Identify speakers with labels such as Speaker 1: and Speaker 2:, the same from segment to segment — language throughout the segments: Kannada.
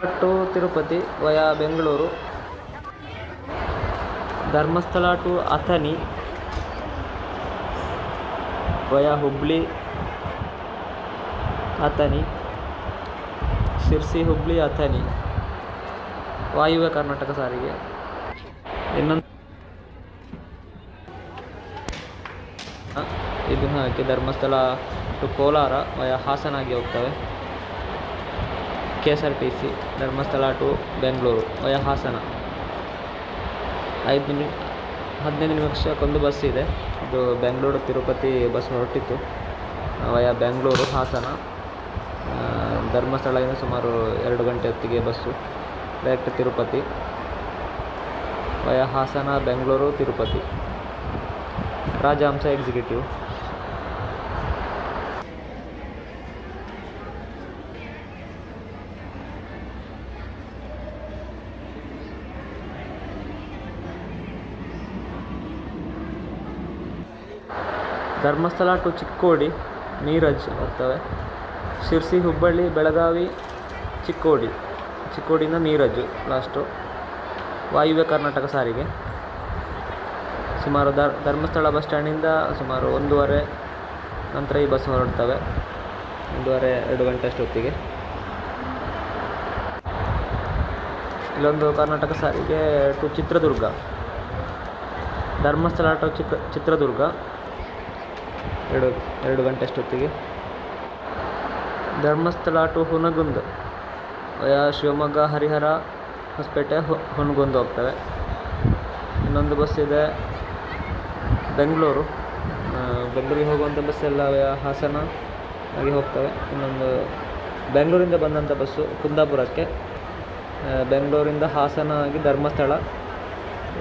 Speaker 1: To Tirupati, via, Bengaluru. Dharmasthala to Athani via, Hubli Athani Sirsi, Hubli Athani Vayuvya Karnataka Sarige. ಇನ್ನೊಂದು ಇದು ಹಾಕಿ ಧರ್ಮಸ್ಥಳ ಟು ಕೋಲಾರ, ವಯಾ ಹಾಸನಾಗಿ ಹೋಗ್ತವೆ. K S R T C Dharmasthala to Bengaluru via Hassan ಐದು ನಿಮಿ, ಹದಿನೈದು ನಿಮಿಷಕ್ಕೊಂದು ಬಸ್ ಇದೆ. ಇದು ಬೆಂಗಳೂರು ತಿರುಪತಿ ಬಸ್ ಹೊರಟಿತ್ತು. ವಯಾ ಬೆಂಗಳೂರು, ಹಾಸನ. ಧರ್ಮಸ್ಥಳದಿಂದ ಸುಮಾರು ಎರಡು ಗಂಟೆ ಹೊತ್ತಿಗೆ bus. Direct Tirupati. Via Hassan Bengaluru, Tirupati. Rajahamsa executive. Dharmasthala to Chikkodi, Miraj ಬರ್ತವೆ. ಶಿರ್ಸಿ, ಹುಬ್ಬಳ್ಳಿ, ಬೆಳಗಾವಿ, ಚಿಕ್ಕೋಡಿ. ಚಿಕ್ಕೋಡಿಯಿಂದ ಮೀರಜ್ ಲಾಸ್ಟು ವಾಯುವ್ಯ ಕರ್ನಾಟಕ ಸಾರಿಗೆ. ಸುಮಾರು ಧರ್, ಧರ್ಮಸ್ಥಳ ಬಸ್ ಸ್ಟ್ಯಾಂಡಿಂದ ಸುಮಾರು ಒಂದೂವರೆ ನಂತರ ಈ ಬಸ್ ಹೊರಡ್ತವೆ. ಒಂದೂವರೆ, ಎರಡು ಗಂಟೆ ಅಷ್ಟೊತ್ತಿಗೆ ಇಲ್ಲೊಂದು ಕರ್ನಾಟಕ ಸಾರಿಗೆ ಟು ಚಿತ್ರದುರ್ಗ. ಧರ್ಮಸ್ಥಳ ಟು ಚಿತ್ರ ಚಿತ್ರದುರ್ಗ. ಎರಡು ಎರಡು ಗಂಟೆ ಅಷ್ಟೊತ್ತಿಗೆ. ಧರ್ಮಸ್ಥಳ ಟು ಹುನಗುಂದ್. ಶಿವಮೊಗ್ಗ, ಹರಿಹರ, ಹೊಸಪೇಟೆ ಹುನಗುಂದ್ ಹೋಗ್ತವೆ. ಇನ್ನೊಂದು ಬಸ್ ಇದೆ, ಬೆಂಗಳೂರು. ಬೆಂಗಳೂರಿಗೆ ಹೋಗುವಂಥ ಬಸ್ ಎಲ್ಲ ಹಾಸನ ಆಗಿ ಹೋಗ್ತವೆ. ಇನ್ನೊಂದು ಬೆಂಗಳೂರಿಂದ ಬಂದಂಥ ಬಸ್ಸು ಕುಂದಾಪುರಕ್ಕೆ. ಬೆಂಗಳೂರಿಂದ ಹಾಸನ ಆಗಿ ಧರ್ಮಸ್ಥಳ.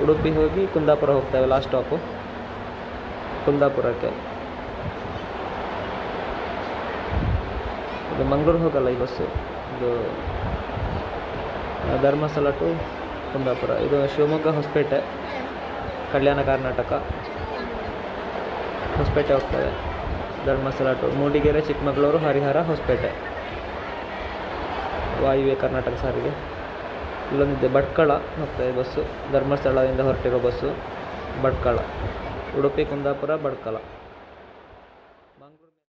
Speaker 1: ಉಡುಪಿ ಹೋಗಿ ಕುಂದಾಪುರ ಹೋಗ್ತವೆ ಲಾಸ್ಟ್ ಸ್ಟಾಪು ಕುಂದಾಪುರಕ್ಕೆ. ಇದು ಮಂಗಳೂರು ಹೋಗಲ್ಲ ಈ ಬಸ್ಸು. ಇದು ಧರ್ಮಸ್ಥಳ ಟು ಕುಂದಾಪುರ. ಇದು ಶಿವಮೊಗ್ಗ ಹೊಸಪೇಟೆ, ಕಲ್ಯಾಣ ಕರ್ನಾಟಕ. ಹೊಸಪೇಟೆ ಹೋಗ್ತದೆ. ಧರ್ಮಸ್ಥಳ ಟು ಮೂಡಿಗೆರೆ, ಚಿಕ್ಕಮಗಳೂರು, ಹರಿಹರ, ಹೊಸಪೇಟೆ. ವಾಯುವ್ಯ ಕರ್ನಾಟಕ ಸಾರಿಗೆ. ಇಲ್ಲೊಂದಿದೆ ಭಟ್ಕಳ ಹೋಗ್ತದೆ ಬಸ್ಸು. ಧರ್ಮಸ್ಥಳದಿಂದ ಹೊರಟಿರೋ ಬಸ್ಸು ಭಟ್ಕಳ. ಉಡುಪಿ, ಕುಂದಾಪುರ, ಭಟ್ಕಳ.